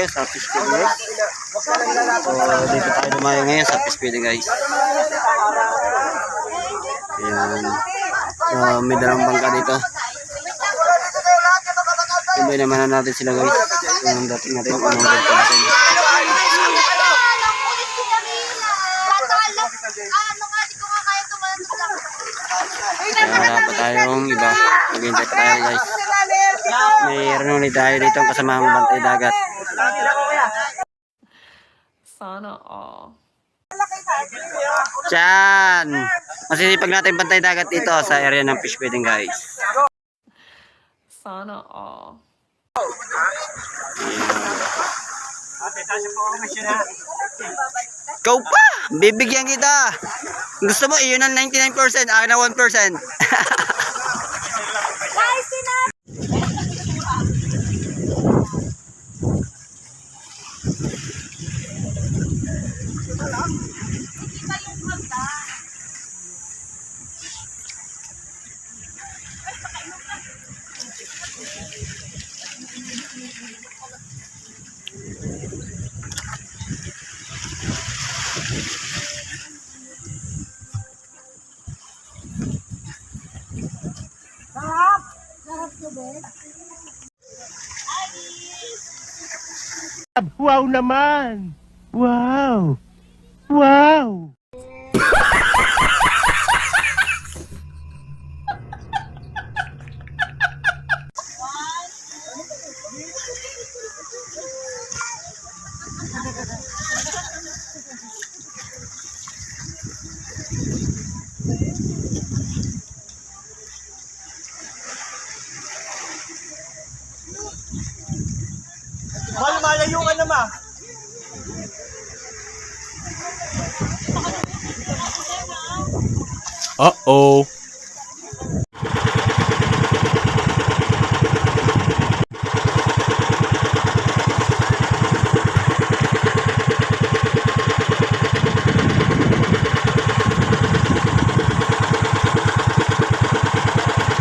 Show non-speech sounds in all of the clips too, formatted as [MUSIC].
tayo sa fish feed guys. So, dito tayo lumayo ngayon sa fish feed guys. Ayan. So, may dalang bangka dito. Ibay naman na natin sila guys. Yung dating natin, unang bangka natin. Wala pa tayong iba. Maghintay pa tayo guys. Mayroon ulit tayo dito ang kasamang bantay dagat. Sana all. Diyan! Masisipag natin bantay dagat dito sa area ng fish feeding guys. Sana all. Ikaw pa! Bibigyan kita! Gusto mo, iyon ang 99%, akin na [LAUGHS] 1%. Wow naman! Wow! Wow! Mal, naman. Uh-oh.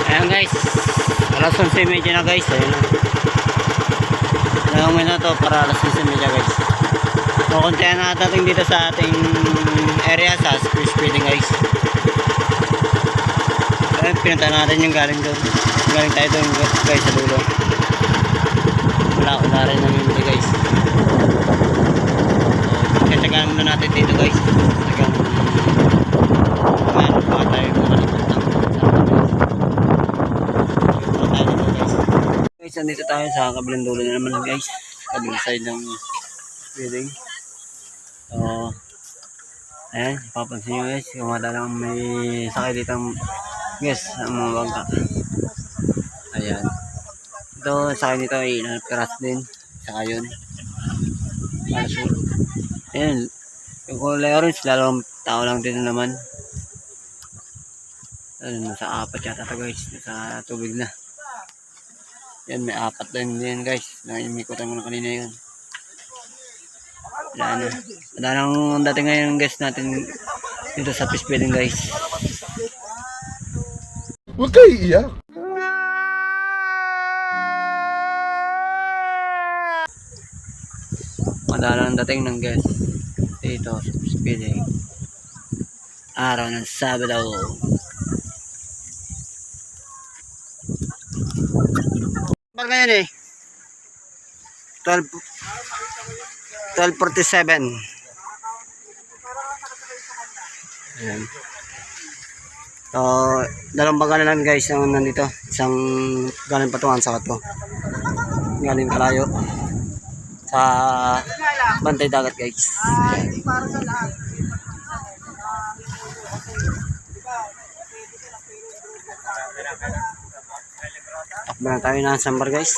Ayan guys. Alas 11.30 na guys. Ayan na. Ilang minuto na to para alas 11.30 guys. Kukuntihan na natin dito sa ating area sa fish feeding guys. Ayan, pinunta natin yung galing doon. Galing tayo doon guys sa dulo. Wala ko na rin namin dito guys. Kaya muna natin dito guys. Tagang Ayan, Guys, nandito tayo sa kabilang dulo na naman guys. Kabilang side ng building. So, ayan, papansin nyo guys, kumada lang may sakay dito ang guys, ang mga bangka. Ayan. Ito, sakay nito ay nagkaras din. Saka yun. Parasol. Ayan. Yung kulay orange, lalong tao lang din naman. Ayun, nasa apat yata ito guys. Nasa tubig na. Yan, may apat din din guys. Naimikotan ko na kanina yun. Wala na. Wala nang dating ngayon guys natin dito sa fish feeding guys. Huwag kayo iiyak. Madalang dating ng guys dito sa fish feeding. Araw ng Sabado. Ngayon eh. 12 12.47 Ayan. So, dalawang baga lang guys yung nandito. Isang galing patungan sa kato. Galing kalayo. Sa bantay dagat guys. Takbo na tayo ng sambar guys.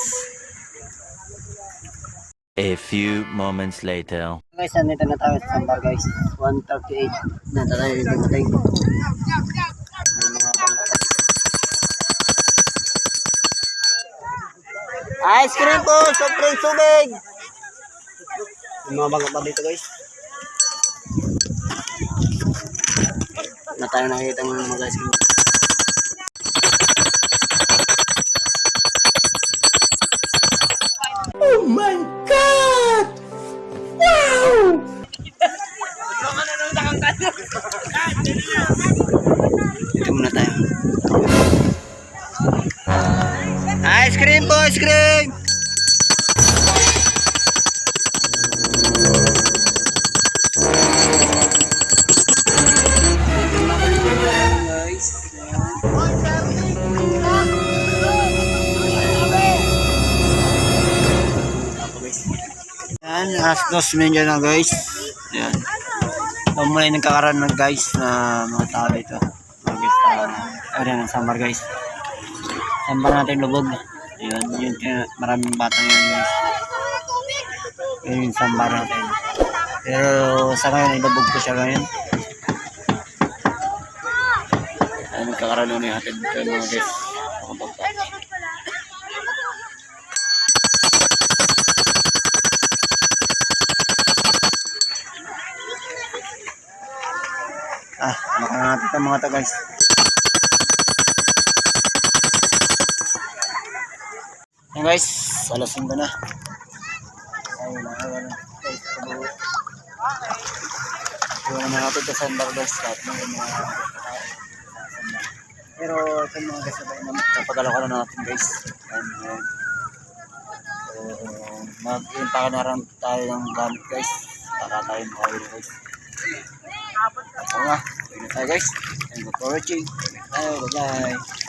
A few moments later. Guys, nandito na tayo sa sambar guys. 138 na tayo dumating. Mga. Ice cream po! Sobrang tubig! May mga bangka pa dito guys. Na tayo nakikita ng mga ice cream. Yan, alas dos medyo na guys. Yan. Ito muna yung nagkakaroon ng guys na mga tao dito. Uh, ayun ang sambar guys. Sambar natin lubog. Ayun, yun, maraming batang yun guys. Yun yung sambar natin. Pero sa ngayon, ilubog ko siya ngayon. Ayun, nagkakaroon na yung hatid dito mga guys. Ito mga to guys. Yan guys, alas 5 na. Ay, wala, wala. Guys, tuloy. Wala na natin sa sandal guys. Kahit na yung mga Pero ito yung mga guys na napagalaw ka na natin guys. Ayan, ayan. So, mag-impaka na rin tayo ng gamit guys. Para tayo makawin guys. So nga, na tayo guys. Thank you for watching. Tayo, bye-bye.